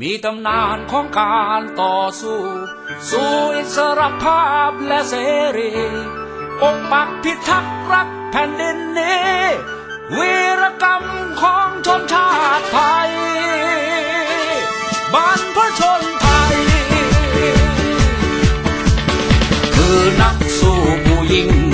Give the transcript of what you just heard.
มีตำนานของการต่อสู้ สู่อิสรภาพและเสรีปกปักพิทักษ์รักแผ่นดินนี้วีรกรรมของชนชาติไทยบรรพชนไทย คือนักสู้หญิง